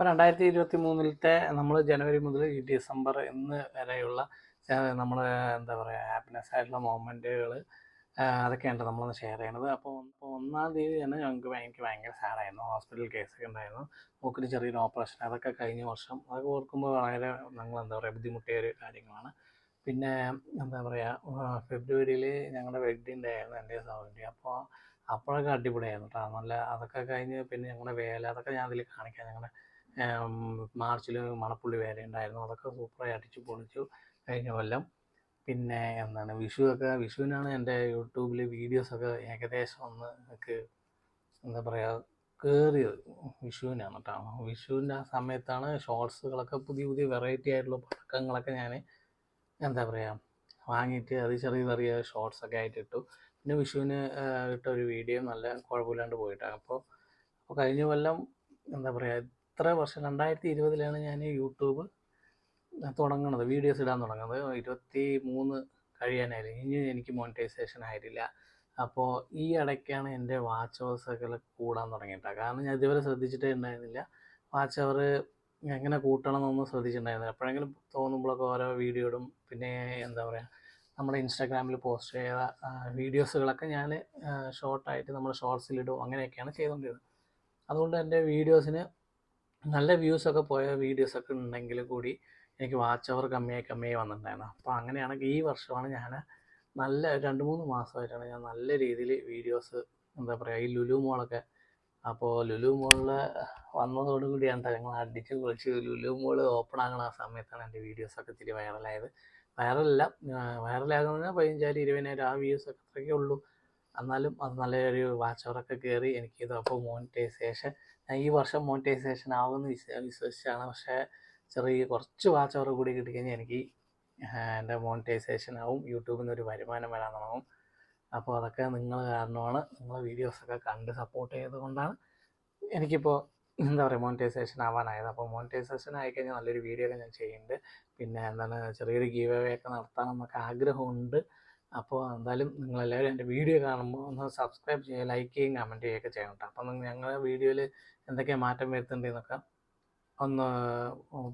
അപ്പോൾ രണ്ടായിരത്തി ഇരുപത്തി മൂന്നിലത്തെ നമ്മൾ ജനുവരി മുതൽ ഈ ഡിസംബർ ഇന്ന് വരെയുള്ള നമ്മൾ എന്താ പറയുക ഹാപ്പിനെസ് ആയിട്ടുള്ള മൊമെന്റുകൾ അതൊക്കെയാണ് നമ്മളൊന്ന് ഷെയർ ചെയ്യണത്. അപ്പോൾ ഒന്നാം തീയതി തന്നെ ഞങ്ങൾക്ക് എനിക്ക് ഭയങ്കര സാഡായിരുന്നു ഹോസ്പിറ്റൽ കേസൊക്കെ ഉണ്ടായിരുന്നു. മൂക്കിന് ചെറിയൊരു ഓപ്പറേഷൻ അതൊക്കെ കഴിഞ്ഞ വർഷം അതൊക്കെ ഓർക്കുമ്പോൾ വളരെ ഞങ്ങൾ എന്താ പറയുക ബുദ്ധിമുട്ടിയ ഒരു കാര്യങ്ങളാണ്. പിന്നെ എന്താ പറയുക ഫെബ്രുവരിയിൽ ഞങ്ങളുടെ വെഡ്ഡിങ് ഡേ ആയിരുന്നു എന്റെ സൗകര്യം അപ്പോൾ അപ്പോഴൊക്കെ അടിപൊളിയായിരുന്നു കേട്ടോ നല്ല അതൊക്കെ കഴിഞ്ഞ് പിന്നെ ഞങ്ങളുടെ വേല അതൊക്കെ ഞാൻ അതിൽ കാണിക്കാം. ഞങ്ങളുടെ മാർച്ചിൽ മണപ്പുള്ളി വേല ഉണ്ടായിരുന്നു. അതൊക്കെ സൂപ്പറായി അടിച്ചു പൊളിച്ചു കഴിഞ്ഞ കൊല്ലം. പിന്നെ എന്താണ് വിഷു ഒക്കെ വിഷുവിനാണ് എന്റെ യൂട്യൂബിൽ വീഡിയോസൊക്കെ ഏകദേശം ഒന്ന് എനിക്ക് എന്താ പറയുക കയറിയത് വിഷുവിനാണ് കേട്ടോ വിഷുവിന്റെ ആ സമയത്താണ് ഷോർട്സുകളൊക്കെ പുതിയ പുതിയ വെറൈറ്റി ആയിട്ടുള്ള പടക്കങ്ങളൊക്കെ ഞാൻ എന്താ പറയുക വാങ്ങിയിട്ട് അത് ചെറിയ ചെറിയ ഷോർട്സൊക്കെ ആയിട്ട് ഇട്ടു. പിന്നെ വിഷുവിന് ഇട്ട ഒരു വീഡിയോ നല്ല കുഴപ്പമില്ലാണ്ട് പോയിട്ടാണ്. അപ്പോൾ അപ്പോൾ കഴിഞ്ഞ കൊല്ലം എന്താ പറയുക ഇത്ര വർഷം? രണ്ടായിരത്തി ഇരുപതിലാണ് ഞാൻ യൂട്യൂബ് തുടങ്ങുന്നത് വീഡിയോസ് ഇടാൻ തുടങ്ങുന്നത് ഇരുപത്തി മൂന്ന് കഴിയാനായില്ല? ഇനി എനിക്ക് മോണിറ്റൈസേഷൻ ആയിട്ടില്ല. അപ്പോൾ ഈ ഇടയ്ക്കാണ് എന്റെ വാച്ച് അവേഴ്സൊക്കെ കൂടാൻ തുടങ്ങിയിട്ടാണ് കാരണം ഞാൻ ഇതുവരെ ശ്രദ്ധിച്ചിട്ടേ ഉണ്ടായിരുന്നില്ല. വാച്ച് അവർ എങ്ങനെ കൂട്ടണം എന്നൊന്നും ശ്രദ്ധിച്ചിട്ടുണ്ടായിരുന്നില്ല. എപ്പോഴെങ്കിലും തോന്നുമ്പോഴൊക്കെ ഓരോ വീഡിയോ ഇടും. പിന്നെ എന്താ പറയുക നമ്മുടെ ഇൻസ്റ്റാഗ്രാമിൽ പോസ്റ്റ് ചെയ്ത വീഡിയോസുകളൊക്കെ ഞാൻ ഷോർട്ടായിട്ട് നമ്മുടെ ഷോർട്സിലിടും അങ്ങനെയൊക്കെയാണ് ചെയ്തുകൊണ്ടിരുന്നത് അതുകൊണ്ട് എന്റെ വീഡിയോസിന് നല്ല വ്യൂസൊക്കെ പോയ വീഡിയോസൊക്കെ ഉണ്ടെങ്കിൽ കൂടി എനിക്ക് വാച്ച് അവർ കമ്മിയായി കമ്മിയായി വന്നിട്ടുണ്ടായിരുന്നു. അപ്പോൾ അങ്ങനെയാണെങ്കിൽ ഈ വർഷമാണ് ഞാൻ നല്ല രണ്ട് മൂന്ന് മാസമായിട്ടാണ് ഞാൻ നല്ല രീതിയിൽ വീഡിയോസ് എന്താ പറയുക ഈ ലുലു മോളൊക്കെ അപ്പോൾ ലുലു മോളിൽ വന്നതോടുകൂടിയാണ് ഞങ്ങൾ അടിച്ച് പൊളിച്ച് ലുലു മോൾ ഓപ്പൺ ആകുന്ന ആ സമയത്താണ് എന്റെ വീഡിയോസൊക്കെ ഇത്തിരി വൈറലായത് വൈറലല്ല വൈറലാകുന്ന പതിനഞ്ചായിരം ഇരുപതിനായിരം ആ വ്യൂസൊക്കെ അത്രയൊക്കെ ഉള്ളൂ. എന്നാലും അത് നല്ലൊരു വാച്ച് അവറൊക്കെ കയറി എനിക്ക് അപ്പോൾ മോണിറ്റൈസേഷൻ ഞാൻ ഈ വർഷം മോണിറ്റൈസേഷൻ ആവുമെന്ന് വിശ്വ വിശ്വസിച്ചാണ്. പക്ഷേ ചെറിയ കുറച്ച് വാച്ച് അവർ കൂടി കിട്ടിക്കഴിഞ്ഞാൽ എനിക്ക് എന്റെ മോണിറ്റൈസേഷൻ ആവും യൂട്യൂബിൽ നിന്ന് ഒരു വരുമാനം വരാൻ തുടങ്ങും. അപ്പോൾ അതൊക്കെ നിങ്ങൾ കാരണമാണ്. നിങ്ങളെ വീഡിയോസൊക്കെ കണ്ട് സപ്പോർട്ട് ചെയ്തുകൊണ്ടാണ് എനിക്കിപ്പോൾ എന്താ പറയുക മോണിറ്റൈസേഷൻ ആവാനായത്. അപ്പോൾ മോണിറ്റൈസേഷൻ ആയിക്കഴിഞ്ഞാൽ നല്ലൊരു വീഡിയോ ഒക്കെ ഞാൻ ചെയ്യുന്നുണ്ട്. പിന്നെ എന്താണ് ചെറിയൊരു ഗീവ് അവേ ഒക്കെ നടത്തണമെന്നൊക്കെ ആഗ്രഹമുണ്ട്. അപ്പോൾ എന്തായാലും നിങ്ങളെല്ലാവരും എന്റെ വീഡിയോ കാണുമ്പോൾ ഒന്ന് സബ്സ്ക്രൈബ് ചെയ്യുക ലൈക്ക് ചെയ്യുകയും കമന്റ് ചെയ്യുകയൊക്കെ ചെയ്യണം കേട്ടോ അപ്പം ഞങ്ങളുടെ വീഡിയോയിൽ എന്തൊക്കെയാണ് മാറ്റം വരുത്തേണ്ടതെന്നൊക്കെ ഒന്ന്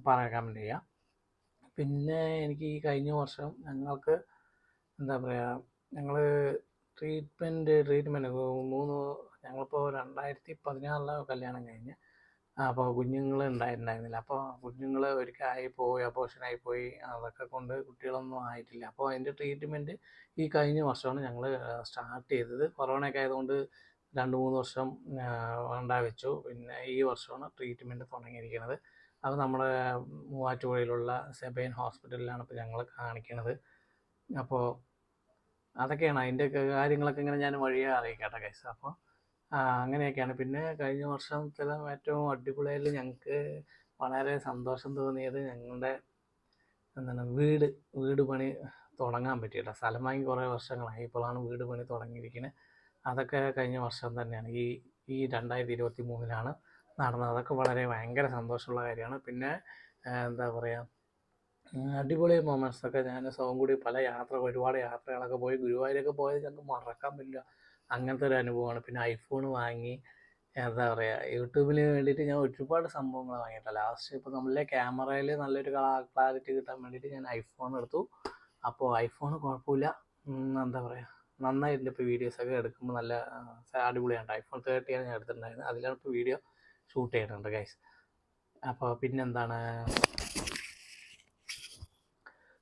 പറയാൻ കമന്റ് ചെയ്യുക പിന്നെ എനിക്ക് ഈ കഴിഞ്ഞ വർഷം ഞങ്ങൾക്ക് എന്താ പറയുക ഞങ്ങൾ ട്രീറ്റ്മെന്റ് ട്രീറ്റ്മെന്റ് മൂന്ന് ഞങ്ങളിപ്പോൾ രണ്ടായിരത്തി പതിനാറിലാണ് കല്യാണം കഴിഞ്ഞ് അപ്പോൾ കുഞ്ഞുങ്ങൾ ഉണ്ടായിട്ടുണ്ടായിരുന്നില്ല അപ്പോൾ കുഞ്ഞുങ്ങൾ ഒരിക്കലായി പോയി അപ്പോഷനായി പോയി അതൊക്കെ കൊണ്ട് കുട്ടികളൊന്നും ആയിട്ടില്ല. അപ്പോൾ അതിന്റെ ട്രീറ്റ്മെന്റ് ഈ കഴിഞ്ഞ വർഷമാണ് ഞങ്ങൾ സ്റ്റാർട്ട് ചെയ്തത്. കൊറോണയൊക്കെ ആയതുകൊണ്ട് രണ്ട് മൂന്ന് വർഷം വേണ്ട വെച്ചു പിന്നെ ഈ വർഷമാണ് ട്രീറ്റ്മെന്റ് തുടങ്ങിയിരിക്കുന്നത് അത് നമ്മുടെ മൂവാറ്റുപുഴയിലുള്ള സെബൈൻ ഹോസ്പിറ്റലിലാണ് ഇപ്പോൾ ഞങ്ങൾ കാണിക്കുന്നത് അപ്പോൾ അതൊക്കെയാണ് അതിന്റെ കാര്യങ്ങളൊക്കെ ഇങ്ങനെ ഞാൻ വഴിയെ അറിയിക്കട്ടെ കേസ് അപ്പോൾ അങ്ങനെയൊക്കെയാണ്. പിന്നെ കഴിഞ്ഞ വർഷത്തിലെ ഏറ്റവും അടിപൊളിയായിട്ട് ഞങ്ങൾക്ക് വളരെ സന്തോഷം തോന്നിയത് ഞങ്ങളുടെ എന്താണ് വീട് വീട് പണി തുടങ്ങാൻ പറ്റിയില്ല. സ്ഥലം വാങ്ങി കുറേ വർഷങ്ങളായി. ഇപ്പോഴാണ് വീട് പണി തുടങ്ങിയിരിക്കുന്നത് അതൊക്കെ കഴിഞ്ഞ വർഷം തന്നെയാണ്. ഈ ഈ രണ്ടായിരത്തി ഇരുപത്തി മൂന്നിലാണ് നടന്നത്. അതൊക്കെ വളരെ ഭയങ്കര സന്തോഷമുള്ള കാര്യമാണ്. പിന്നെ എന്താ പറയുക അടിപൊളി മൊമെന്റ്സ് ഒക്കെ ഞാൻ സൗം കൂടി പല യാത്ര ഒരുപാട് യാത്രകളൊക്കെ പോയി. ഗുരുവായൂരൊക്കെ പോയത് ഞങ്ങൾക്ക് മറക്കാൻ പറ്റില്ല. അങ്ങനത്തെ ഒരു അനുഭവമാണ്. പിന്നെ ഐഫോൺ വാങ്ങി എന്താ പറയുക യൂട്യൂബിന് വേണ്ടിയിട്ട് ഞാൻ ഒരുപാട് സംഭവങ്ങൾ വാങ്ങിയിട്ടില്ല ലാസ്റ്റ് ഇപ്പോൾ നമ്മളെ ക്യാമറയിൽ നല്ലൊരു ക്ലാരിറ്റി കിട്ടാൻ വേണ്ടിയിട്ട് ഞാൻ ഐഫോൺ എടുത്തു. അപ്പോൾ ഐഫോൺ കുഴപ്പമില്ല. എന്താ പറയുക നന്നായിട്ടുണ്ട്. ഇപ്പോൾ വീഡിയോസൊക്കെ എടുക്കുമ്പോൾ നല്ല അടിപൊളിയാണ്. ഐഫോൺ തേർട്ടിയാണ് ഞാൻ എടുത്തിട്ടുണ്ടായിരുന്നത്. അതിലാണ് ഇപ്പോൾ വീഡിയോ ഷൂട്ട് ചെയ്യുന്നുണ്ട് ഗൈസ് അപ്പോൾ പിന്നെന്താണ്?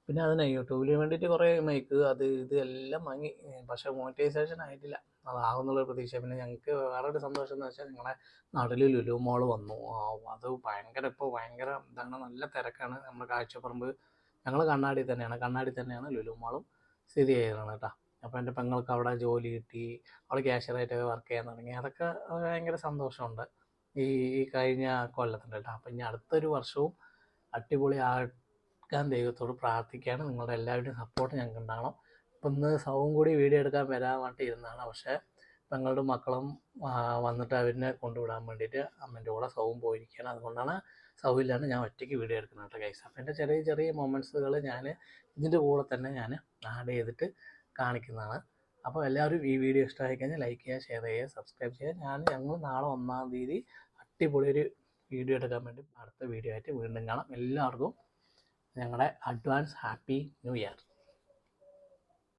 പിന്നെ അതിനെ യൂട്യൂബിന് വേണ്ടിയിട്ട് കുറേ മൈക്ക് അത് ഇത് എല്ലാം വാങ്ങി. പക്ഷേ മോണിറ്റൈസേഷൻ ആയിട്ടില്ല. അതാകുന്നുള്ള പ്രതീക്ഷ പിന്നെ ഞങ്ങൾക്ക് വേറൊരു സന്തോഷം എന്ന് വെച്ചാൽ ഞങ്ങളെ നാട്ടിൽ ലുലു മോൾ വന്നു. അത് ഭയങ്കര ഇപ്പോൾ ഭയങ്കര ഇതാണ്. നല്ല തിരക്കാണ് നമ്മുടെ കാഴ്ചപ്പറമ്പ്. ഞങ്ങൾ കണ്ണാടി തന്നെയാണ്. കണ്ണാടി തന്നെയാണ് ലുലു മോളും സ്ഥിതി ചെയ്യുന്നത് കേട്ടോ. അപ്പോൾ എന്റെ പെങ്ങൾക്ക് അവിടെ ജോലി കിട്ടി. അവൾ ക്യാഷ്യറായിട്ടൊക്കെ വർക്ക് ചെയ്യാൻ തുടങ്ങി. അതൊക്കെ ഭയങ്കര സന്തോഷമുണ്ട്. ഈ കഴിഞ്ഞ കൊല്ലത്തിന്റെ കേട്ടോ. അപ്പം ഇനി അടുത്തൊരു വർഷവും അടിപൊളി ആക്കാൻ ദൈവത്തോട് പ്രാർത്ഥിക്കുകയാണ്. നിങ്ങളുടെ എല്ലാവരുടെയും സപ്പോർട്ട് ഞങ്ങൾക്ക് ഉണ്ടാകണം അപ്പം ഇന്ന് സൗവും കൂടി വീഡിയോ എടുക്കാൻ വരാൻ വേണ്ടി ഇരുന്നതാണ് പക്ഷേ ഞങ്ങളുടെ മക്കളും വന്നിട്ട് അവരിനെ കൊണ്ടുവിടാൻ വേണ്ടിയിട്ട് അമ്മന്റെ കൂടെ സൗവും പോയിരിക്കുകയാണ്. അതുകൊണ്ടാണ് സൗവില്ലാണ്ട് ഞാൻ ഒറ്റയ്ക്ക് വീഡിയോ എടുക്കുന്നത് കേട്ടോ ഗൈസ് അപ്പം എന്റെ ചെറിയ ചെറിയ മൊമെന്റ്സുകൾ ഞാൻ ഇതിന്റെ കൂടെ തന്നെ ഞാൻ ആഡ് ചെയ്തിട്ട് കാണിക്കുന്നതാണ്. അപ്പോൾ എല്ലാവരും ഈ വീഡിയോ ഇഷ്ടമായി കഴിഞ്ഞാൽ ലൈക്ക് ചെയ്യുക ഷെയർ ചെയ്യുക സബ്സ്ക്രൈബ് ചെയ്യുക. ഞാൻ ഞങ്ങൾ നാളെ ഒന്നാം തീയതി അടിപൊളി ഒരു വീഡിയോ എടുക്കാൻ വേണ്ടി അടുത്ത വീഡിയോ ആയിട്ട് വീണ്ടും കാണാം. എല്ലാവർക്കും ഞങ്ങളുടെ അഡ്വാൻസ് ഹാപ്പി ന്യൂ ഇയർ